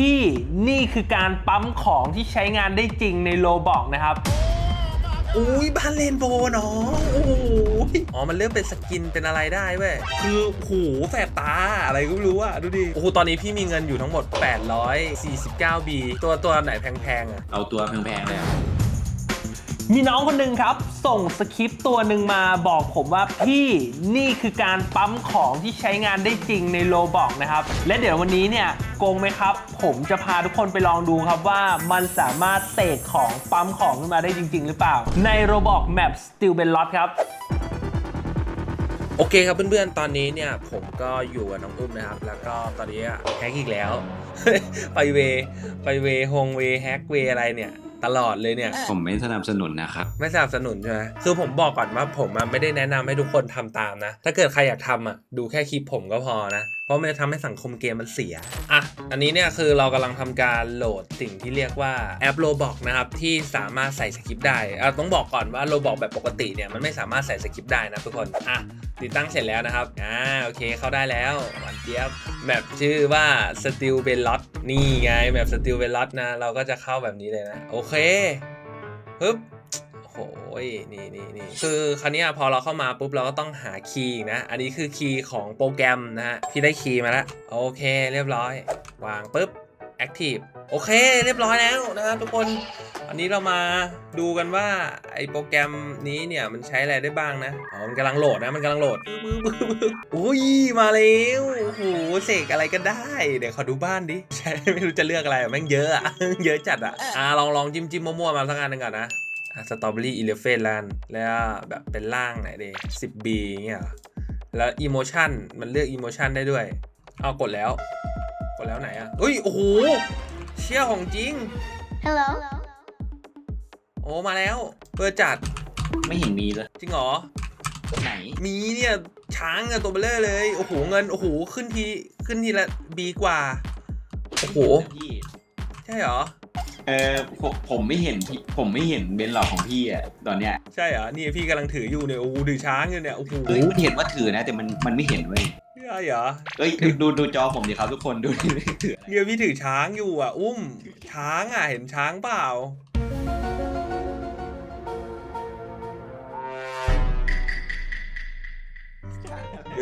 ที่นี่คือการปั๊มของที่ใช้งานได้จริงในโลบอกนะครับ อุ้ยบ้านเลนโบว์เนาะโอ้โหอ๋อ มันเริ่มเป็นสกินเป็นอะไรได้เว้ย คือหูแสบตาอะไรก็ไม่รู้อะดูดิ โอ้โห ตอนนี้พี่มีเงินอยู่ทั้งหมด 849 B ตัวตัวไหนแพงๆอะเอาตัวแพงๆเลยอะ มีน้องคนหนึ่งครับ ส่งสคริปต์ตัวหนึ่งมาบอกผมว่าพี่นี่คือการปั๊มของที่ใช้งานได้จริงในโลบอกนะครับ และเดี๋ยววันนี้เนี่ยโกงไหมครับ ผมจะพาทุกคนไปลองดูครับว่ามันสามารถเสกของปั๊มของขึ้นมาได้จริง ๆ หรือเปล่า ในโรบอกแมป Still Ben Lot ครับโอเคครับเพื่อนๆ ตอนนี้เนี่ยผมก็อยู่กับน้องอุ้มนะครับ แล้วก็ตอนนี้แฮกอีกแล้ว ไปเว ไปเวฮงเวแฮกเวอะไรเนี่ย ตลอดเลยเนี่ย ผมไม่สนับสนุนนะครับ ไม่สนับสนุนใช่ไหมคือผมบอกก่อนว่าผมอะไม่ได้แนะนำให้ทุกคนทำตามนะ ถ้าเกิดใครอยากทำอะดูแค่คลิปผมก็พอนะ เพราะมันจะทำให้สังคมเกมมันเสีย อะ อันนี้เนี่ยคือเรากำลังทำการโหลดสิ่งที่เรียกว่าแอป Roblox นะครับ ที่สามารถใส่สคริปต์ได้อะต้องบอกก่อนว่า Roblox แบบปกติเนี่ยมันไม่สามารถใส่สคริปต์ได้นะทุกคน อะ ติดตั้งเสร็จแล้วนะครับ อ่า โอเค เข้าได้แล้วหวานเจี๊ยบแบบชื่อว่า Still b e l o t นี่ไงแบบ Still b e l o t นะ เราก็จะเข้าแบบนี้เลยนะ โอเคปึ๊บโอ้โหยนี่นี่นี่คือคราวนี้พอเราเข้ามาปุ๊บเราก็ต้องหาคีย์นะ อันนี้คือคีย์ของโปรแกรมนะฮะ พี่ได้คีย์มาแล้ว โอเค เรียบร้อย วางปุ๊บ Active โอเค เรียบร้อยแล้วนะครับทุกคน อันนี้เรามาดูกันว่าไอโปรแกรมนี้เนี่ยมันใช้อะไรได้บ้างนะ อ๋อ มันกำลังโหลดนะ มันกำลังโหลดปึ๊บปึ๊บปึ๊บปึ๊บอุ้ย มาแล้วโอ้โหเสกอะไรก็ได้ เดี๋ยวขอดูบ้านดิ ใช่ ไม่รู้จะเลือกอะไรอะแม่งเยอะอะเยอะจัดอะอ่าลองลองจิ้มจิ้มมั่วๆมาสักอันหนึ่งก่อนนะอะสตรอเบอรี่อีเลฟเฟนแล้วกันแล้วแบบเป็นร่างไหนดี 10B เงี้ยเหรอแล้วอีโมชันมันเลือกอีโมชันได้ด้วย เอากดแล้ว กดแล้วไหนอะเฮ้ย โอ้โห เชี่ยของจริง Hello. โอ้มาแล้วเพื่อจัดไม่เห็นมีเลยจริงเหรอไหนมีเนี่ยช้างอะตัวเบลเลอร์เลยโอ้โหเงินโอ้โหขึ้นทีขึ้นทีละบีกว่าโอ้โหพี่ใช่เหรอเออผมผมไม่เห็นพี่ผมไม่เห็นเบนซ์หรอกของพี่อะตอนเนี้ยใช่เหรอนี่พี่กำลังถืออยู่เนี่ยโอ้โหถือช้างอยู่เนี่ยโอ้โหเฮ้ยมันเห็นว่าถือนะ แต่มันมันไม่เห็นเว้ยใช่เหรอเอ้ยดูดูดูจอผมดิครับทุกคนดูดิถืออะไรเนี่ยพี่ถือช้างอยู่อะ อุ้มช้างอะเห็นช้างเปล่า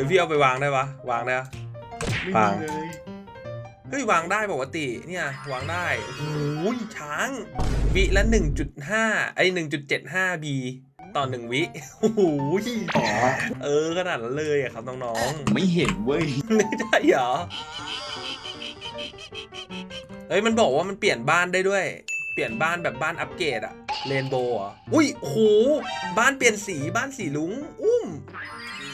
เดี๋ยวพี่เอาไปวางได้ปะวางได้ปะวางไม่มีเลย เฮ้ยวางได้ปกติเนี่ยวางได้โอ้โหช้างวิละ 1.5ไอ้1.75 B ต่อ 1 วิโอ้โหอ๋อ เออขนาดนั้นเลยอะครับน้องผมไม่เห็นเว้ย ๆ ไม่ใช่เหรอเฮ้ยมันบอกว่ามันเปลี่ยนบ้านได้ด้วย เปลี่ยนบ้านแบบบ้านอัปเกรดอะเรนโบว์อะอุ้ยโอ้โหบ้านเปลี่ยนสีบ้านสีลุงอุ้ม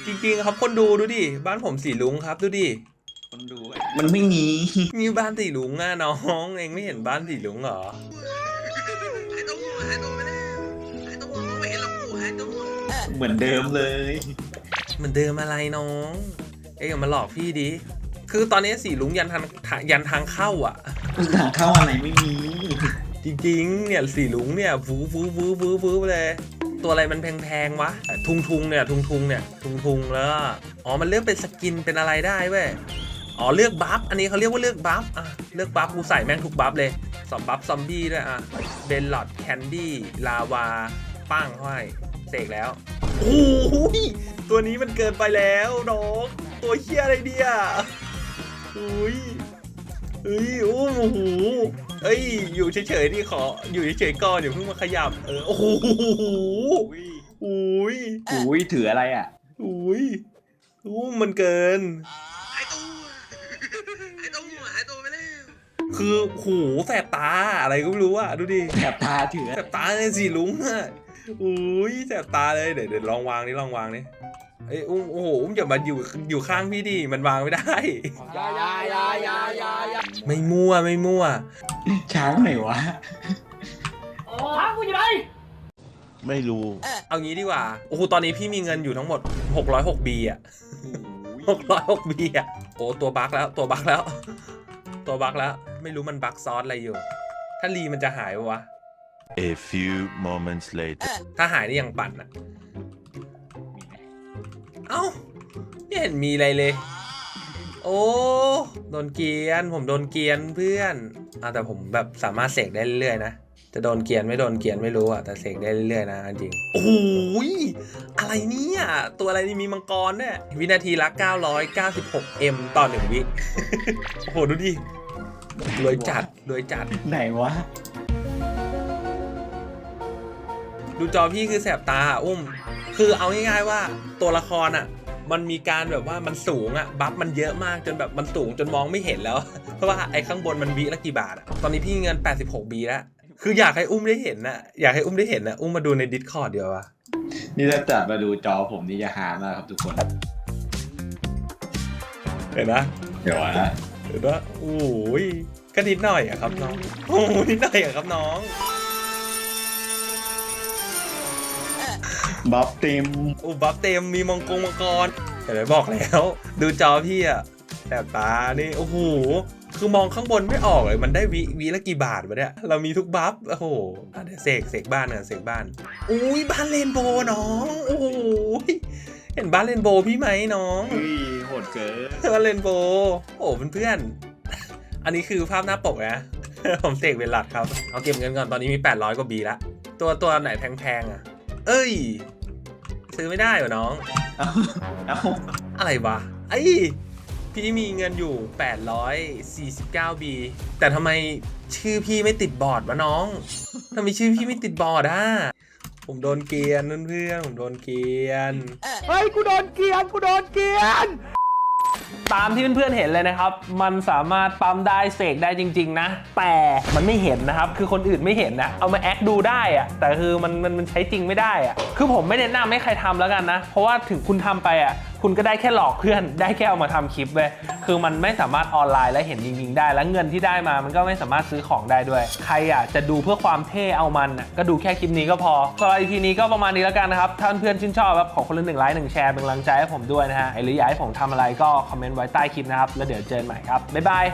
จริงๆครับคนดูดูดิบ้านผมสีลุงครับดูดิคนดูอะมันไม่มีมีบ้านสีลุงอะน้องเองไม่เห็นบ้านสีลุงเหรอเหมือนเดิมเลยเหมือนเดิมอะไรน้อง เอ้ยอย่ามาหลอกพี่ดิคือตอนนี้สีลุงยันทางทางยันทางเข้าอะทางเข้าอะไรไม่มี จริงๆเนี่ยสีลุงเนี่ยฟูฟูฟูฟูฟูไปเลย ตัวอะไรมันแพงๆวะทุงทุงเนี่ยทุงทุงเนี่ยทุงทุงแล้วอ๋อมันเลือกเป็นสกินเป็นอะไรได้เว้ยอ๋อเลือกบัฟอันนี้เขาเรียกว่าเลือกบัฟอะเลือกบัฟกูใส่แม่งทุกบัฟเลยสองบัฟซอมบี้ด้วยอะเบนลอดแคนดี้ลาวาปั้งห้อยเสกแล้วโอ้โหตัวนี้มันเกินไปแล้วน้องตัวเฮี้ยอะไรเนี่ยอุ้ยเฮ้ยโอ้โห เอ้ย อยู่เฉยๆนี่ขอ อยู่เฉยๆก่อนอย่าเพิ่งมาขยับ เออ โอ้โหอุ้ยอุ้ยถืออะไรอะอุ้ยอู้มันเกิน หายตัวหายตัวหายตัวไปแล้ว คือหูแสบตาอะไรก็ไม่รู้อะดูดิแถบตาถือแสบตาเลยสีลุงอะอุ้ยแสบตาเลย เดี๋ยวเดี๋ยวลองวางนี่ลองวางนี่ เอ้ยอุ้มโอ้โหอุ้มอย่ามาอยู่อยู่ข้างพี่ดิมันวางไม่ได้ ยายายายายายาไม่มั่วไม่มั่ว ช้างไหนวะไม่รู้ เอางี้ดีกว่าโอ้โหตอนนี้พี่มีเงินอยู่ทั้งหมด 606 B อะ606 B อะโอ้ตัวบั๊กแล้วตัวบั๊กแล้ว ตัวบั๊กแล้ว ไม่รู้มันบั๊กซอสอะไรอยู่ ถ้ารีมันจะหายปะวะ A few moments later ถ้าหายนี่ยังปั่นอะ ไม่เห็นมีอะไรเลย โอ้โดนเกรียน ผมโดนเกรียนเพื่อนอะแต่ผมแบบสามารถเสกได้เรื่อยๆนะจะโดนเกรียนไม่โดนเกรียนไม่รู้อะแต่เสกได้เรื่อยๆนะจริงโอ้โหยอะไรเนี่ยตัวอะไรนี่มีมังกรเนี่ยวินาทีละ 996 m ต่อหนึ่งวิโอ้โหดูดิรวยจัดรวยจัดไหนวะดูจอพี่คือแสบตาอะอุ้ม คือเอาง่ายๆว่าตัวละครอะ มันมีการแบบว่ามันสูงอะบัฟมันเยอะมากจนแบบมันสูงจนมองไม่เห็นแล้ว เพราะว่าไอ้ข้างบนมันบีละกี่บาทอะตอนนี้พี่เงิน 86บีแล้วคืออยากให้อุ้มได้เห็นน่ะอยากให้อุ้มได้เห็นน่ะอุ้มมาดูในดิสคอร์ดเดียวอะนี่ถ้าจัดมาดูจอผมนี่จะหามากครับทุกคน เห็นนะเดี๋ยวนะเห็นนะโอ้ยก็นิดหน่อยอะครับน้องโอ้ยนิดหน่อยอะครับน้อง บัฟเต็มอุบัฟเต็มมีมังกรมังกรเห็นไหมบอกแล้ว ดูจอพี่อะแสบตานี่โอ้โหคือมองข้างบนไม่ออกเลยมันได้วิวิละกี่บาทวะเนี่ยเรามีทุกบัฟโอ้โหอะเดี๋ยวเสกเสกบ้านก่อนเสกบ้านอุ้ยบ้านเรนโบว์น้องโอ้โหเห็นบ้านเรนโบว์พี่ไหมน้อง เฮ้ยโหดเกินบ้านเรนโบว์โอ้เพื่อนๆอันนี้คือภาพหน้าปกนะ ผมเสกเป็นหลักครับ เอาเก็บเงินก่อนตอนนี้มี 800 กว่าบีละตัวตัวไหนแพงๆอะ เอ้ย ซื้อไม่ได้เหรอน้อง เอ้าเอ้าอะไรวะไอ้ยพี่มีเงินอยู่ 849 B แต่ทำไมชื่อพี่ไม่ติดบอร์ดวะน้องทำไมชื่อพี่ไม่ติดบอร์ดอะผมโดนเกลียนเพื่อนๆผมโดนเกลียน เฮ้ยกูโดนเกลียนกูโดนเกลียน ตามที่เพื่อนๆเห็นเลยนะครับ มันสามารถปั๊มได้เสกได้จริง ๆ นะ แต่มันไม่เห็นนะครับ คือคนอื่นไม่เห็นนะ เอามาแอคดูได้อะแต่คือมันมันมันใช้จริงไม่ได้อะคือผมไม่แนะนำให้ใครทำแล้วกันนะ เพราะว่าถึงคุณทำไปอะ คุณก็ได้แค่หลอกเพื่อน ได้แค่เอามาทำคลิปเว้ยคือมันไม่สามารถออนไลน์และเห็นจริงๆได้ แล้วเงินที่ได้มามันก็ไม่สามารถซื้อของได้ด้วย ใครอะจะดูเพื่อความเท่เอามันก็ดูแค่คลิปนี้ก็พอสำหรับ EP นี้ก็ประมาณนี้แล้วกันนะครับถ้าเพื่อนชื่นชอบครับขอคนละหนึ่งไลค์หนึ่งแชร์เป็นกำลังใจให้ผมด้วยนะฮะหรืออยากให้ผมทำอะไรก็คอมเมนต์ไว้ใต้คลิปนะครับแล้วเดี๋ยวเจอกันใหม่ครับบ๊ายบาย